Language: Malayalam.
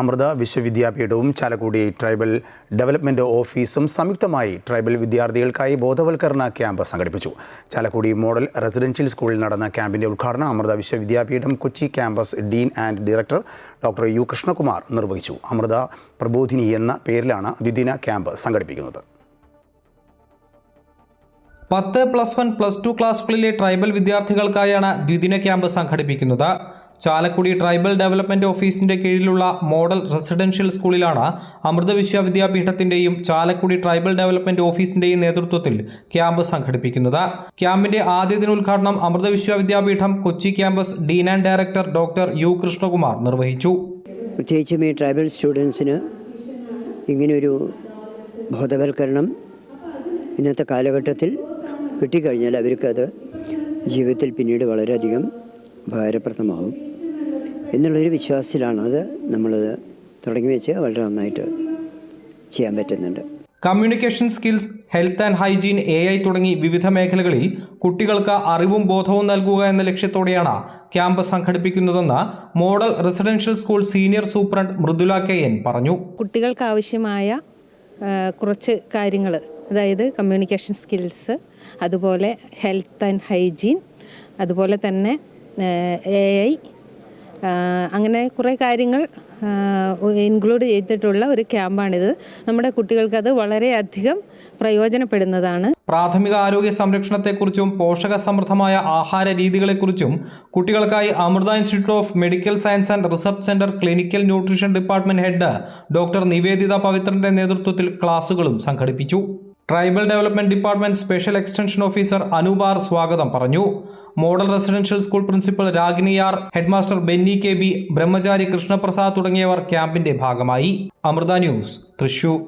അമൃത വിശ്വവിദ്യാപീഠവും ചാലക്കുടി ട്രൈബൽ ഡെവലപ്മെന്റ് ഓഫീസും സംയുക്തമായി ട്രൈബൽ വിദ്യാർത്ഥികൾക്കായി ബോധവൽക്കരണ ക്യാമ്പ് സംഘടിപ്പിച്ചു. ചാലക്കുടി മോഡൽ റെസിഡൻഷ്യൽ സ്കൂളിൽ നടന്ന ക്യാമ്പിന്റെ ഉദ്ഘാടനം Amrita Vishwa Vidyapeetham Kochi campus dean and director doctor U Krishnakumar നിർവഹിച്ചു. അമൃത പ്രബോധിനി എന്ന പേരിലാണ് ദ്വിദിന ക്യാമ്പ് സംഘടിപ്പിക്കുന്നത്. പത്ത് പ്ലസ് വൺ പ്ലസ് ടു ക്ലാസ്സുകളിലെ ട്രൈബൽ വിദ്യാർത്ഥികൾക്കായാണ് ദ്വിദിന ക്യാമ്പ് സംഘടിപ്പിക്കുന്നത്. ചാലക്കുടി ട്രൈബൽ ഡെവലപ്മെന്റ് ഓഫീസിന്റെ കീഴിലുള്ള മോഡൽ റെസിഡൻഷ്യൽ സ്കൂളിലാണ് അമൃത വിശ്വവിദ്യാപീഠത്തിന്റെയും ചാലക്കുടി ട്രൈബൽ ഡെവലപ്മെന്റ് ഓഫീസിന്റെയും നേതൃത്വത്തിൽ ക്യാമ്പ് സംഘടിപ്പിക്കുന്നത്. ക്യാമ്പിന്റെ ആദ്യ ദിനോദ്ഘാടനം Amrita Vishwa Vidyapeetham Kochi campus dean and director doctor U Krishnakumar നിർവഹിച്ചു. പ്രത്യേകിച്ചും ഈ ട്രൈബൽ സ്റ്റുഡൻസിന് ഇങ്ങനെയൊരു ബോധവൽക്കരണം ഇന്നത്തെ കാലഘട്ടത്തിൽ കിട്ടിക്കഴിഞ്ഞാൽ അവർക്കത് ജീവിതത്തിൽ പിന്നീട് വളരെയധികം ഉപകാരപ്രദമാവും എന്നുള്ളൊരു വിശ്വാസത്തിലാണ് അത് നമ്മളത് തുടങ്ങി വെച്ച് വളരെ നന്നായിട്ട് ചെയ്യാൻ പറ്റുന്നുണ്ട്. Communication skills health and hygiene A I തുടങ്ങി വിവിധ മേഖലകളിൽ കുട്ടികൾക്ക് അറിവും ബോധവും നൽകുക എന്ന ലക്ഷ്യത്തോടെയാണ് camp സംഘടിപ്പിക്കുന്നതെന്ന് model residential school senior superintendent Mridula K N പറഞ്ഞു. കുട്ടികൾക്ക് ആവശ്യമായ കുറച്ച് കാര്യങ്ങൾ അതായത് കമ്മ്യൂണിക്കേഷൻ സ്കിൽസ് അതുപോലെ ഹെൽത്ത് ആൻഡ് ഹൈജീൻ അതുപോലെ തന്നെ എ ഐ അങ്ങനെ കുറേ കാര്യങ്ങൾ ഇൻക്ലൂഡ് ചെയ്തിട്ടുള്ള ഒരു ക്യാമ്പാണിത്. നമ്മുടെ കുട്ടികൾക്ക് അത് വളരെയധികം പ്രയോജനപ്പെടുന്നതാണ്. പ്രാഥമിക ആരോഗ്യ സംരക്ഷണത്തെക്കുറിച്ചും പോഷക സമൃദ്ധമായ ആഹാര രീതികളെക്കുറിച്ചും കുട്ടികൾക്കായി Amrita Institute of Medical Science and Research Centre clinical nutrition department head doctor Niveditha പവിത്രന്റെ നേതൃത്വത്തിൽ ക്ലാസുകളും സംഘടിപ്പിച്ചു. Tribal development department special extension officer Anubar സ്വാഗതം പറഞ്ഞു. Model residential school principal രാഗിനിയാർ headmaster Benny K B Brahmachari Krishnaprasad തുടങ്ങിയവർ ക്യാമ്പിന്റെ ഭാഗമായി. അമൃത ന്യൂസ് തൃശൂർ.